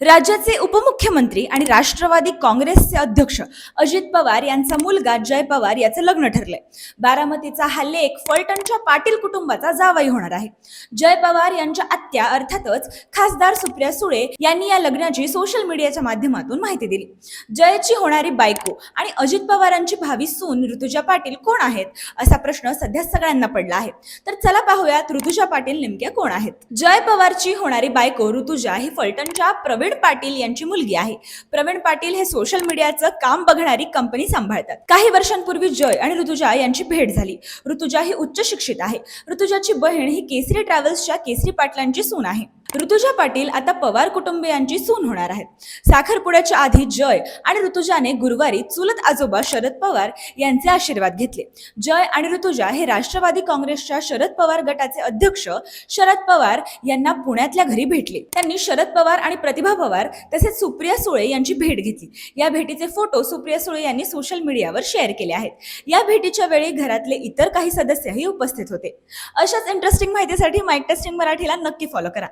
राज्याचे उपमुख्यमंत्री आणि राष्ट्रवादी काँग्रेसचे अध्यक्ष अजित पवार यांचा मुलगा जय पवार याचं लग्न ठरलंय. बारामतीचा हा लेख फलटणच्या पाटील कुटुंबाचा जावाई होणार आहे. जय पवार यांच्या आत्या अर्थातच खासदार सुप्रिया सुळे यांनी या लग्नाची सोशल मीडियाच्या माध्यमातून माहिती दिली. जयची होणारी बायको आणि अजित पवारांची भावी सून ऋतुजा पाटील कोण आहेत? असा प्रश्न सध्या सगळ्यांना पडला आहे. तर चला पाहूयात ऋतुजा पाटील नेमक्या कोण आहेत? जय पवारची होणारी बायको ऋतुजा ही फलटणच्या प्रवीण पाटील यांची मुलगी आहे. प्रवीण पाटील हे सोशल मीडियाचं काम बघणारी कंपनी सांभाळतात. काही वर्षांपूर्वी जय आणि ऋतुजा यांची भेट झाली. ऋतुजा ही उच्च शिक्षित आहे. ऋतुजाची बहीण ही केसरी ट्रॅव्हल्सच्या केसरी पाटलांची सून आहे. ऋतुजा पाटील आता पवार कुटुंबियांची सून होणार आहेत. साखरपुड्याच्या आधी जय आणि ऋतुजाने गुरुवारी चुलत आजोबा शरद पवार यांचे आशीर्वाद घेतले. जय आणि ऋतुजा हे राष्ट्रवादी काँग्रेसच्या शरद पवार गटाचे अध्यक्ष शरद पवार यांना पुण्यातल्या घरी भेटले. त्यांनी शरद पवार आणि प्रतिभा पवार तसेच सुप्रिया सुळे यांची भेट घेतली. या भेटीचे फोटो सुप्रिया सुळे यांनी सोशल मीडियावर शेअर केले आहेत. या भेटीच्या वेळी घरातले इतर काही सदस्यही उपस्थित होते. अशाच इंटरेस्टिंग माहितीसाठी माईक टेस्टिंग मराठीला नक्की फॉलो करा.